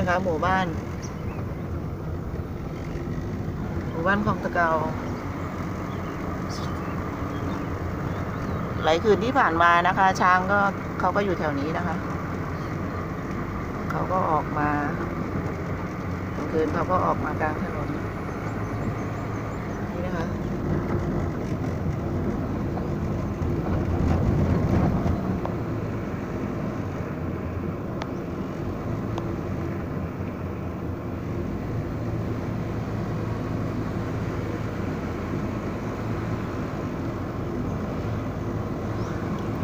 นะคะ หมู่บ้าน หมู่บ้านคลองตะเกาหลายคืนที่ผ่านมานะคะ ช้างก็เขาก็อยู่แถวนี้นะคะ เขาก็ออกมากลางคืนเขาก็ออกมากลางถนน นี่นะคะ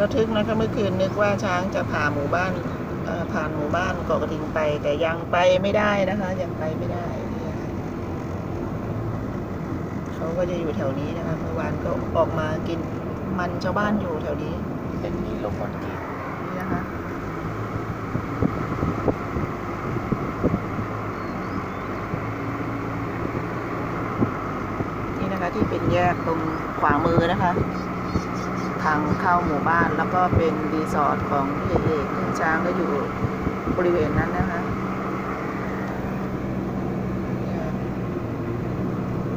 ระทึกนะคะเมื่อคืนนึกว่าช้างจะผ่าหมู่บ้านผ่านหมู่บ้านเกาะกระทิงไป แต่ยังไปไม่ได้นะคะ ยังไปไม่ได้ เขาก็จะอยู่แถวนี้นะคะเมื่อวานก็ออกมากินมันชาวบ้านอยู่แถวนี้ เป็นมีลมบอลกีนี่นะคะนี่นะคะที่เป็นแยกตรงขวามือนะคะ ทางเข้าหมู่บ้าน แล้วก็เป็นรีสอร์ทของพี่เอกพี่ช้างก็อยู่บริเวณนั้นนะคะ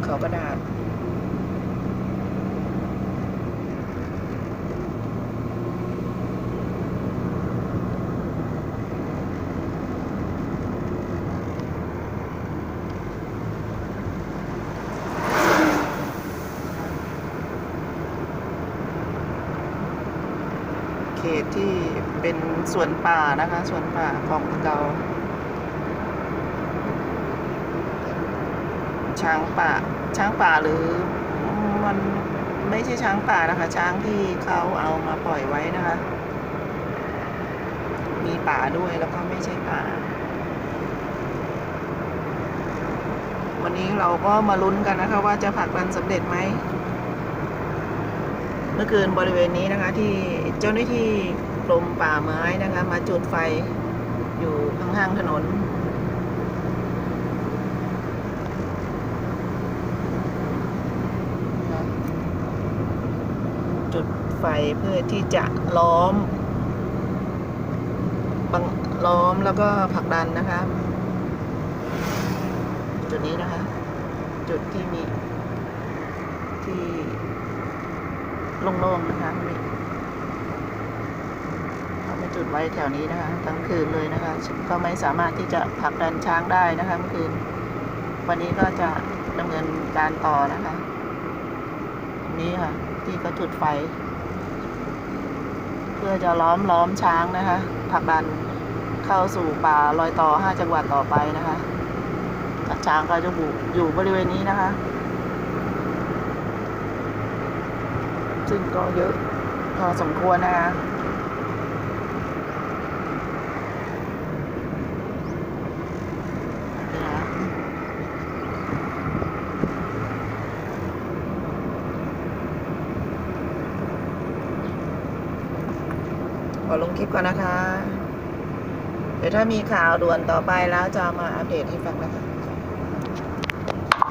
เขากระดาษ เขตที่เป็นสวนป่านะคะสวนป่าของเกาช้างป่าช้างป่าหรือมันไม่ใช่ช้างป่านะคะ ช้างที่เขาเอามาปล่อยไว้นะคะ มีป่าด้วยแล้วก็ไม่ใช่ป่า วันนี้เราก็มาลุ้นกันนะคะ ว่าจะผลักดันสำเร็จไหม มื่อคืนบริเวณนี้นะคะที่เจ้าหน้าที่กรมป่าไม้นะคะ มาจุดไฟอยู่ข้างๆถนน จุดไฟเพื่อที่จะล้อมบังล้อมแล้วก็ผลักดันนะคะ จุดนี้นะคะ จุดที่มีที่ โล่งๆนะคะเขาไปจุดไว้แถวนี้นะคะ ทั้งคืนเลยนะคะ ก็ไม่สามารถที่จะผลักดันช้างได้นะคะเมื่อคืน วันนี้ก็จะดำเนินการต่อนะคะตรงนี้ค่ะ ที่เขาจุดไฟ เพื่อจะล้อมล้อมช้างนะคะผลักดันเข้าสู่ป่ารอยต่อห้าจังหวัดต่อไปนะคะช้างก็จะอยู่บริเวณนี้นะคะ ซึ่งก็เยอะพอสมควรนะคะนะขอลงคลิปก่อนนะคะ เดี๋ยวถ้ามีข่าวด่วนต่อไปแล้วจะมาอัปเดตให้ฟังนะคะ